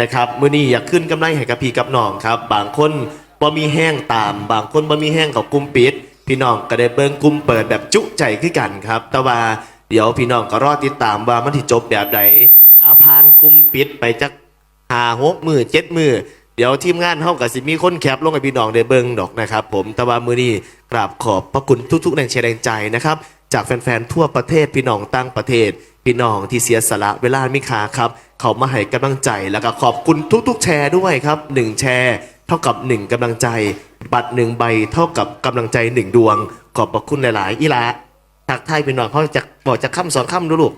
นะครับมื้อนี้อยากขึ้นกำไรให้กับพี่กับน้องครับ บางคนบ่มีแห้งตาม บางคนบ่มีแห้งกับกลุ่มปิด พี่น้องก็ได้เบิ่งกลุ่มเปิดแบบจุใจขึ้นกันครับ แต่ว่าเดี๋ยวพี่น้องก็รอติดตามว่ามันที่จบแบบใดอ่าผ่านกลุ่มปิดไปจักหาหกมือเจ็ดมือเดี๋ยวทีมงานเฮากับสิมีคนแคปลงให้พี่น้องได้เบิ่งดอกนะครับ ผมแต่ว่ามื้อนี้กราบขอบพระคุณทุกๆแรงเชียร์แรงใจนะครับจากแฟนๆทั่วประเทศพี่น้องตั้งประเทศ พี่น้องที่เสียสละเวลามิคาครับ เขามาให้กำลังใจแล้วก็ขอบคุณทุก ๆ แชร์ด้วยครับหนึ่งแชร์เท่ากับหนึ่งกำลังใจ บัตรหนึ่งใบเท่ากับกำลังใจหนึ่งดวง ขอบพระคุณหลาย ๆ อีละทักทายพี่น้องเขาจะบอกจะค่ำสองค่ำดูลูก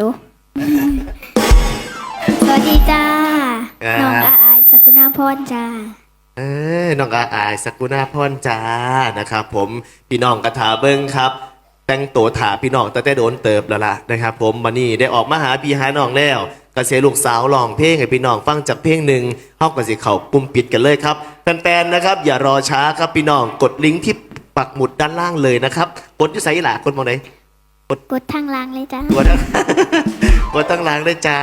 รู้ สวัสดีจ้าครับน้องอาอายสกุณาพรจ้า เออน้องอาอายสกุณาพรจ้านะครับผมพี่น้องกระถาเบิ้งครับ แต่งตัวถาพี่น้องตั้งแต่โดนเติบแล้วล่ะนะครับผมมานี่ได้ออกมาหาพี่หาน้องแล้วกระเสียลูกสาวลองเพลงให้พี่น้องฟังจากเพลงหนึ่งเฮากับสิเขาปุ่มปิดกันเลยครับแฟนๆนะครับ อย่ารอช้าครับพี่น้องกดลิงก์ที่ปักหมุดด้านล่างเลยนะครับกดที่ไซส์หล่ะกดมองไหน กดทางล่างเลยจ้า กดทั้ง กดทั้งหล้างได้จ้า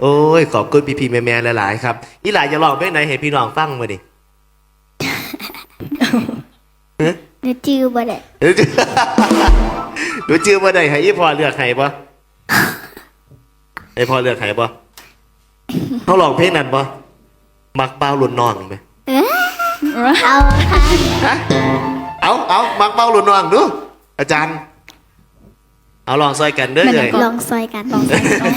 โอ้ย ขอบคุณพี่พี่ๆแม่ๆหลายๆครับอีหลายจะลองเพลงไหนให้พี่น้องฟังมาดิเนื้อจือบ่ได้เดี๋ยวจะดูชื่อว่าใดให้อีพอเลือกให้ปะให้พอเลือกให้ปะเขาลองเพลงนั้นปะมักเป้าหลุนนองไหมเอ้อเอาค่ะฮะเอาเอามักเป้าหลุนนองดู อาจารย์ เอาลองซอยกันเด้อเลยลองซอยกันลองซอยกัน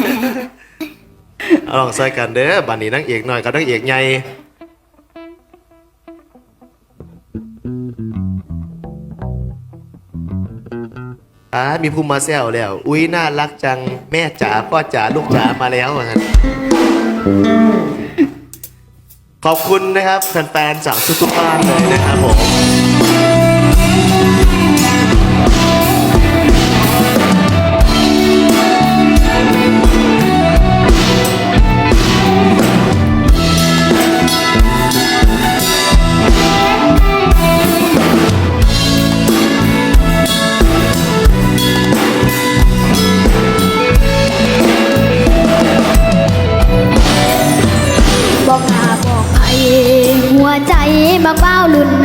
เอาลองซอยกันเด้อบันนี้นังเอกหน่อยกับนังเอกใหญ่อ่ามีภูมิมาแซวแล้ว อุ้ยน่ารักจังแม่จ๋าพ่อจ๋าลูกจ๋ามาแล้วว่างั้นขอบคุณนะครับแฟนๆจากทุกๆบ้านเลยนะครับผม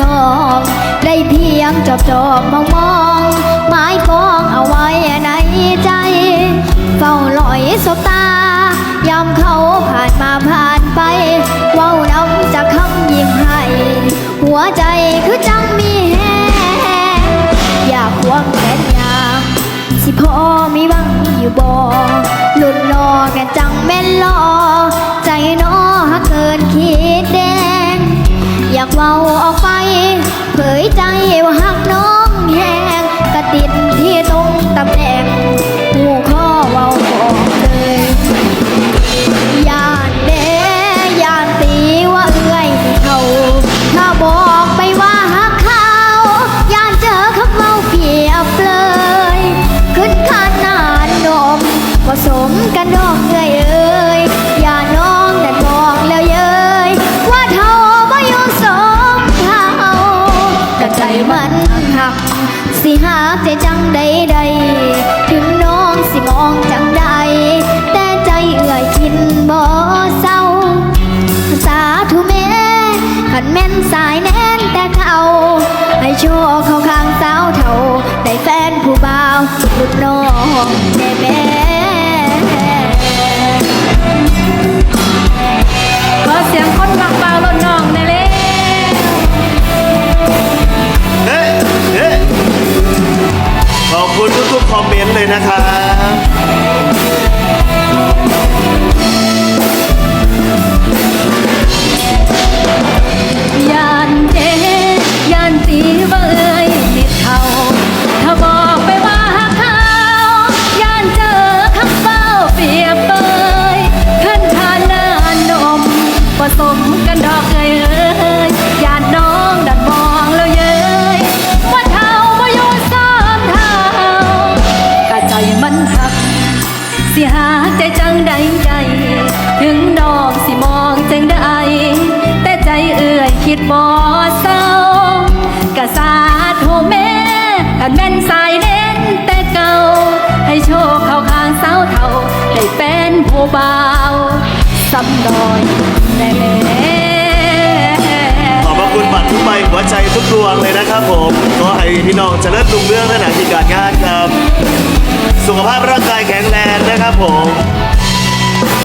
น้อง ได้เพียงจอบจอบมองมองหมายปองเอาไว้ในใจ เฝ้าลอยสบตายามเขาผ่านมาผ่านไป เว้าน้ำจากคำยิ้มให้ หัวใจคือจังมีแฮงอยากควงแขนยามสิพอมีวังอยู่บ่ลุ่นนอแกจังแม่นลอใจน้อฮักเกินคิด อยากเว้าออกไป สิหากใจจังใดใดๆถึงน้องสิมองจังใด แต่ใจเอื่อยกินบ่เศร้า สาธุแม่ขันแม่นสายแน่นแต่เขาให้โชคเขาข้างสาวเท่า ได้แฟนผู้บ่าวลุดน้องแม่แม่ ดบ่เศร้ากะสาธุแม่กันแม่นสายเด่นแต่เก่า ให้โชคเข้าข้างสาเท่าได้เป็นผู้บาวซ้ำดอยแม่ขอบพระคุณบัตรทุกใบหัวใจทุกดวงเลยนะครับผมขอให้พี่น้องเจริญรุ่งเรื่องในหน้าที่การงานครับ สุขภาพร่างกายแข็งแรงนะครับผม